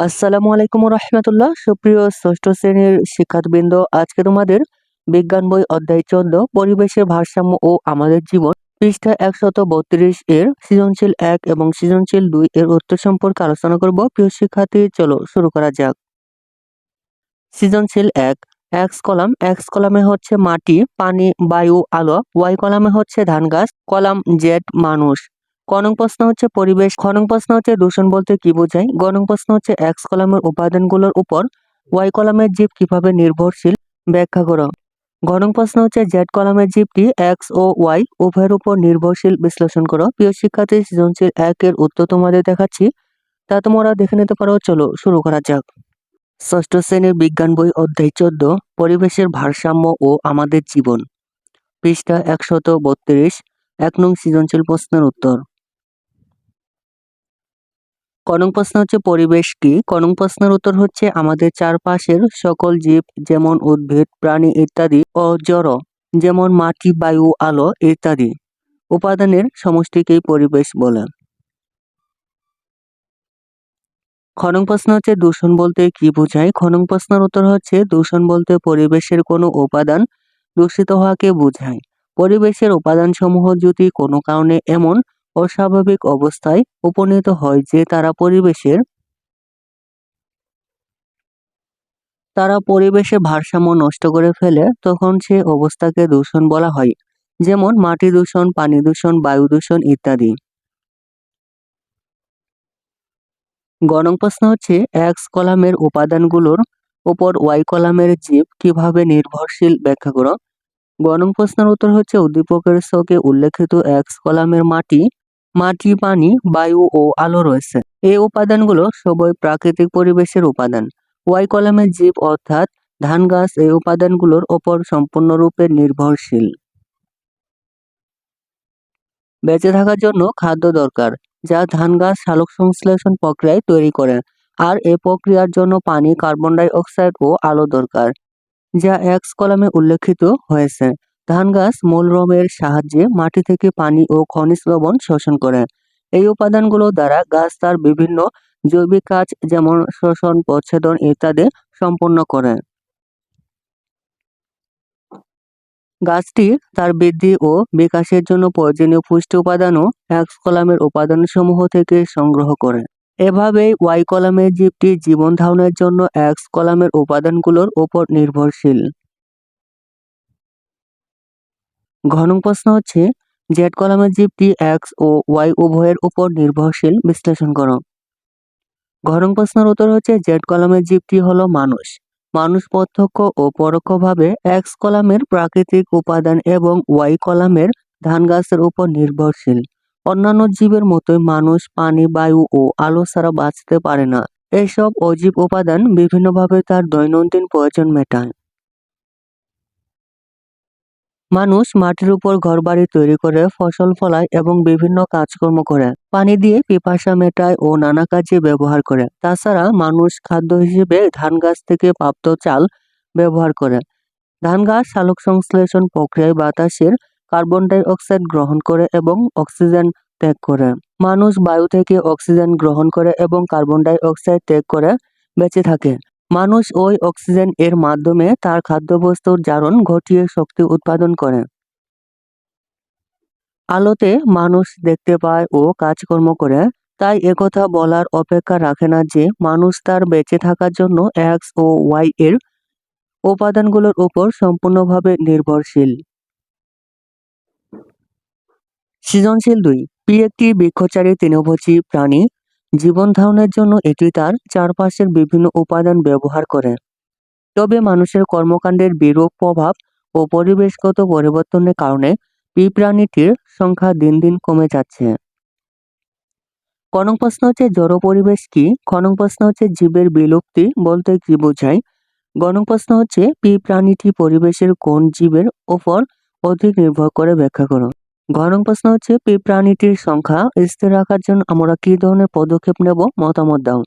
আসসালামু আলাইকুম রহমতুল্লাহ সুপ্রিয় ষষ্ঠ শ্রেণির শিক্ষার্থীবৃন্দ, আজকে তোমাদের বিজ্ঞান বই অধ্যায় চোদ্দ, পরিবেশের ভারসাম্য ও আমাদের জীবন, পৃষ্ঠা একশত বত্রিশ এর সৃজনশীল এক এবং সৃজনশীল দুই এর উত্তর সম্পর্কে আলোচনা করব। প্রিয় শিক্ষার্থী, চলো শুরু করা যাক। সৃজনশীল এক, এক্স কলাম, এক্স কলামে হচ্ছে মাটি, পানি, বায়ু, আলো, ওয়াই কলামে হচ্ছে ধান গাছ কলাম জেড, মানুষ। কনং প্রশ্ন হচ্ছে পরিবেশ, খনং প্রশ্ন হচ্ছে দূষণ বলতে কি বোঝায়? গণং প্রশ্ন হচ্ছে এক্স কলামের উপাদানগুলোর উপর ওয়াই কলামের জীব কীভাবে নির্ভরশীল? ব্যাখ্যা করো গণং প্রশ্ন হচ্ছে জেড কলামের জীবটি এক্স ও ওয়াই উভয়ের উপর নির্ভরশীল। বিশ্লেষণ করো। প্রিয় শিক্ষার্থী, সৃজনশীল একের উত্তর তোমাদের দেখাচ্ছি। তা তোমরা দেখে নিতে পারো। চলো শুরু করা যাক। ষষ্ঠ শ্রেণির বিজ্ঞান বই অধ্যায় চোদ্দ, পরিবেশের ভারসাম্য ও আমাদের জীবন। পৃষ্ঠা একশত বত্রিশ, এক নং সৃজনশীল প্রশ্নের উত্তর। কনং প্রশ্ন হচ্ছে পরিবেশ কি? কনং প্রশ্নের উত্তর হচ্ছে আমাদের চারপাশের সকল জীব, যেমন উদ্ভিদ, প্রাণী ইত্যাদি, ও জড়, যেমন মাটি, বায়ু, আলো ইত্যাদি। উপাদানের সমষ্টিকেই পরিবেশ বলে। খনং প্রশ্ন হচ্ছে দূষণ বলতে কি বোঝায়? খনং প্রশ্নের উত্তর হচ্ছে দূষণ বলতে পরিবেশের কোনো উপাদান দূষিত হওয়াকে বোঝায়। পরিবেশের উপাদানসমূহ যদি কোনো কারণে এমন অস্বাভাবিক অবস্থায় উপনীত হয় যে তারা পরিবেশের তারা পরিবেশে ভারসাম্য নষ্ট করে ফেলে, তখন সে অবস্থাকে দূষণ বলা হয়, যেমন মাটি দূষণ, পানি দূষণ, বায়ু দূষণ ইত্যাদি। গণং প্রশ্ন হচ্ছে এক্স কলামের উপাদানগুলোর উপর ওয়াই কলামের জীব কীভাবে নির্ভরশীল? ব্যাখ্যা করো। গণং প্রশ্নের উত্তর হচ্ছে, উদ্দীপকের শোকে উল্লেখিত এক্স কলামের মাটি মাটি, পানি, বায়ু ও আলো রয়েছে। এই উপাদানগুলো সবই প্রাকৃতিক পরিবেশের উপাদান। ওয়াই কলামের জীব অর্থাৎ ধান, গাছ এই উপাদানগুলোর ওপর সম্পূর্ণরূপে নির্ভরশীল। বেঁচে থাকার জন্য খাদ্য দরকার, যা ধান, গাছ সালোক সংশ্লেষণ প্রক্রিয়ায় তৈরি করে। আর এ প্রক্রিয়ার জন্য পানি, কার্বন ডাই অক্সাইড ও আলো দরকার, যা এক্স কলামে উল্লেখিত হয়েছে। ধান গাছ মূলরমের সাহায্যে মাটি থেকে পানি ও খনিজ লবণ শোষণ করে। এই উপাদানগুলো দ্বারা গাছ তার বিভিন্ন জৈবিক কাজ যেমন শোষণ, প্রচ্ছেদন ইত্যাদি সম্পন্ন করে। গাছটি তার বৃদ্ধি ও বিকাশের জন্য প্রয়োজনীয় পুষ্টি উপাদানও এক্স কলামের উপাদানসমূহ থেকে সংগ্রহ করে। এভাবেই ওয়াই কলামের জীবটি জীবন ধারণের জন্য এক্স কলামের উপাদানগুলোর ওপর নির্ভরশীল। ঘন প্রশ্ন হচ্ছে জেড কলামের জীবটি এক্স ও ওয়াই উভয়ের উপর নির্ভরশীল বিশ্লেষণ করো। ঘন প্রশ্নের উত্তর হচ্ছে জেড কলামের জীবটি হলো মানুষ। মানুষ প্রত্যক্ষ ও পরোক্ষভাবে এক্স কলামের প্রাকৃতিক উপাদান এবং ওয়াই কলামের ধান গাছের উপর নির্ভরশীল। অন্যান্য জীবের মতোই মানুষ, পানি, বায়ু ও আলো ছাড়া বাঁচতে পারে না। এসব অজীব উপাদান বিভিন্নভাবে তার দৈনন্দিন প্রয়োজন মেটায়। মানুষ মাটির উপর ঘরবাড়ি তৈরি করে, ফসল ফলায় এবং বিভিন্ন কাজকর্ম করে। পানি দিয়ে পিপাসা মেটায় ও নানা কাজে ব্যবহার করে। তাছাড়া মানুষ খাদ্য হিসেবে ধান গাছ থেকে প্রাপ্ত চাল ব্যবহার করে। ধান গাছ সালোক সংশ্লেষণ প্রক্রিয়ায় বাতাসের কার্বন ডাই অক্সাইড গ্রহণ করে এবং অক্সিজেন ত্যাগ করে। মানুষ বায়ু থেকে অক্সিজেন গ্রহণ করে এবং কার্বন ডাই অক্সাইড ত্যাগ করে, বেঁচে থাকে। মানুষ ওই অক্সিজেন এর মাধ্যমে তার খাদ্যবস্তুর জারণ ঘটিয়ে শক্তি উৎপাদন করে। আলোতে মানুষ দেখতে পায় ও কাজকর্ম করে, তাই একথা বলার অপেক্ষা রাখে না যে মানুষ তার বেঁচে থাকার জন্য এক্স ও ওয়াই এর উপাদানগুলোর উপর সম্পূর্ণভাবে নির্ভরশীল। সৃজনশীল দুই, পি একটি বৃক্ষচারী তৃণভোজী প্রাণী জীবন ধারণের জন্য এটি তার চারপাশের বিভিন্ন উপাদান ব্যবহার করে। তবে মানুষের কর্মকাণ্ডের বিরূপ প্রভাব ও পরিবেশগত পরিবর্তনের কারণে পি প্রাণীটির সংখ্যা দিন দিন কমে যাচ্ছে। কনক প্রশ্ন হচ্ছে, জড় পরিবেশ কি? খনক প্রশ্ন হচ্ছে, জীবের বিলুপ্তি বলতে কি বোঝায়? গণক প্রশ্ন হচ্ছে পি প্রাণীটি পরিবেশের কোন জীবের ওপর অধিক নির্ভর করে ব্যাখ্যা করো। ঘন প্রশ্ন হচ্ছে প্রাণীটির সংখ্যা স্থির রাখার জন্য আমরা কি ধরনের পদক্ষেপ নেব? মতামত দাও।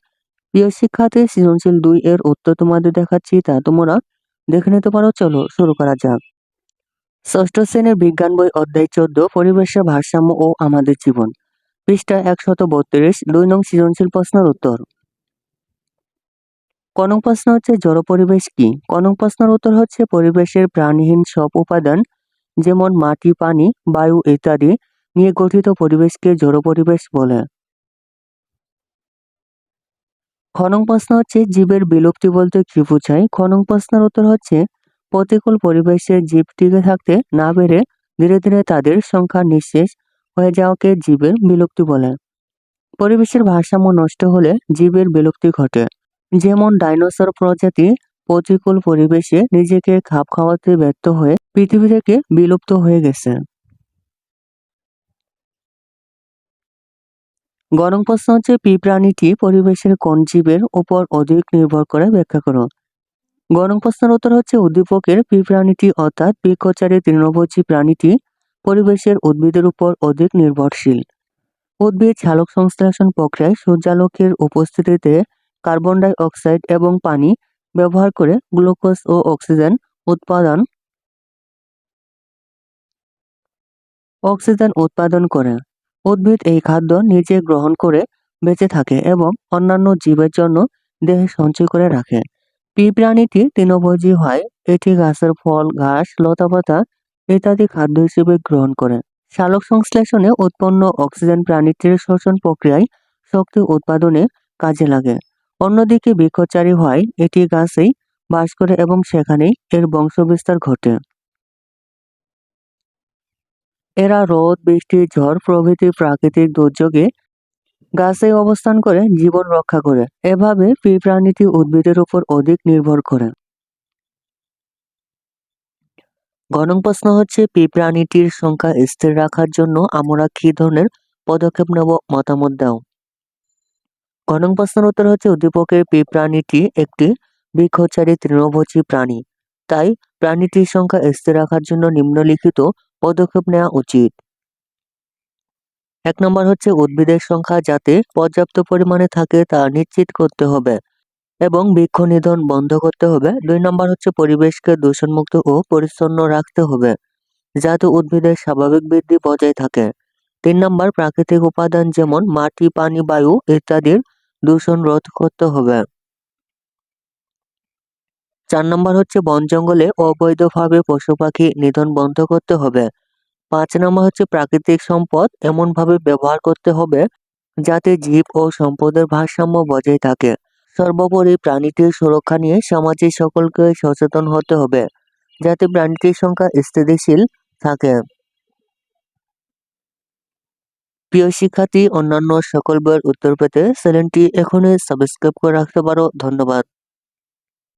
প্রিয় শিক্ষার্থী, সৃজনশীল দুই এর উত্তর তোমাদের দেখাচ্ছি, তা তোমরা দেখে নিতে পারো। চলো শুরু করা যাক। ষষ্ঠ শ্রেণির বিজ্ঞান বই অধ্যায় চোদ্দ, পরিবেশের ভারসাম্য ও আমাদের জীবন। পৃষ্ঠা একশত বত্রিশ, দুই নং সৃজনশীল প্রশ্নের উত্তর। কনক প্রশ্ন হচ্ছে, জড় পরিবেশ কি? কনক প্রশ্নের উত্তর হচ্ছে, পরিবেশের প্রাণীহীন সব উপাদান যেমন মাটি, পানি, বায়ু ইত্যাদি নিয়ে গঠিত পরিবেশকে জড় পরিবেশ বলে। খনন প্রশ্ন হচ্ছে, জীবের বিলুপ্তি বলতে কি বোঝায়? খনন প্রশ্নের উত্তর হচ্ছে, প্রতিকূল পরিবেশে জীব টিকে থাকতে না পেরে ধীরে ধীরে তাদের সংখ্যা নিঃশেষ হয়ে যাওয়াকে জীবের বিলুপ্তি বলে। পরিবেশের ভারসাম্য নষ্ট হলে জীবের বিলুপ্তি ঘটে। যেমন ডাইনোসর প্রজাতি প্রতিকূল পরিবেশে নিজেকে খাপ খাওয়াতে ব্যর্থ হয়ে পৃথিবী থেকে বিলুপ্ত হয়ে গেছে। গরম প্রশ্ন হচ্ছে প্রাণীটি পরিবেশের কোন জীবের উপর অধিক নির্ভর করে? ব্যাখ্যা করো গরম প্রশ্নের উত্তর হচ্ছে, উদ্দীপকের প্রাণীটি অর্থাৎ বৃক্ষচারী তৃণভোজী প্রাণীটি পরিবেশের উদ্ভিদের উপর অধিক নির্ভরশীল। উদ্ভিদ সালোক সংশ্লেষণ প্রক্রিয়ায় সূর্যালোকের উপস্থিতিতে কার্বন ডাই অক্সাইড এবং পানি ব্যবহার করে গ্লুকোজ ও অক্সিজেন উৎপাদন অক্সিজেন উৎপাদন করে। উদ্ভিদ এই খাদ্য নিজে গ্রহণ করে বেঁচে থাকে এবং অন্যান্য জীবের জন্য দেহে সঞ্চয় করে রাখে। পি প্রাণীটি তৃণভোজী হয়। এটি গাছের ফল, ঘাস লতাপাতা ইত্যাদি খাদ্য হিসেবে গ্রহণ করে। সালোক সংশ্লেষণে উৎপন্ন অক্সিজেন প্রাণীটির শ্বসন প্রক্রিয়ায় শক্তি উৎপাদনে কাজে লাগে। অন্যদিকে বৃক্ষচারী হয়। এটি গাছেই বাস করে এবং সেখানেই এর বংশবিস্তার ঘটে। এরা রোদ, বৃষ্টি, ঝড় প্রভৃতি প্রাকৃতিক দুর্যোগে গাছে অবস্থান করে, জীবন রক্ষা করে। এভাবে প্রাণীটি উদ্ভিদের উপর অধিক নির্ভর করে। গণং প্রশ্ন হচ্ছে প্রাণীটির সংখ্যা স্থির রাখার জন্য আমরা কি ধরনের পদক্ষেপ নেব মতামত দাও? গণং প্রশ্নের উত্তর হচ্ছে, উদ্দীপকের প্রাণীটি একটি বৃক্ষচারী তৃণভোজী প্রাণী। তাই প্রাণীটির সংখ্যা স্থির রাখার জন্য নিম্নলিখিত পদক্ষেপ নেওয়া উচিত। এক নম্বর হচ্ছে উদ্ভিদের সংখ্যা যাতে পর্যাপ্ত পরিমাণে থাকে তা নিশ্চিত করতে হবে এবং বৃক্ষ নিধন বন্ধ করতে হবে। দুই নম্বর হচ্ছে পরিবেশকে দূষণমুক্ত ও পরিচ্ছন্ন রাখতে হবে যাতে উদ্ভিদের স্বাভাবিক বৃদ্ধি বজায় থাকে। তিন নম্বর প্রাকৃতিক উপাদান যেমন মাটি, পানি, বায়ু ইত্যাদির দূষণ রোধ করতে হবে। চার নম্বর হচ্ছে বন জঙ্গলে অবৈধভাবে পশু পাখি নিধন বন্ধ করতে হবে। পাঁচ নম্বর হচ্ছে প্রাকৃতিক সম্পদ এমনভাবে ব্যবহার করতে হবে যাতে জীব ও সম্পদের ভারসাম্য বজায় থাকে। সর্বোপরি প্রাণীটির সুরক্ষা নিয়ে সমাজের সকলকে সচেতন হতে হবে যাতে প্রাণীটির সংখ্যা স্থিতিশীল থাকে। প্রিয় শিক্ষার্থী, অন্যান্য সকল বইয়ের উত্তর পেতে চ্যানেলটি এখনই সাবস্ক্রাইব করে রাখতে পারো। ধন্যবাদ।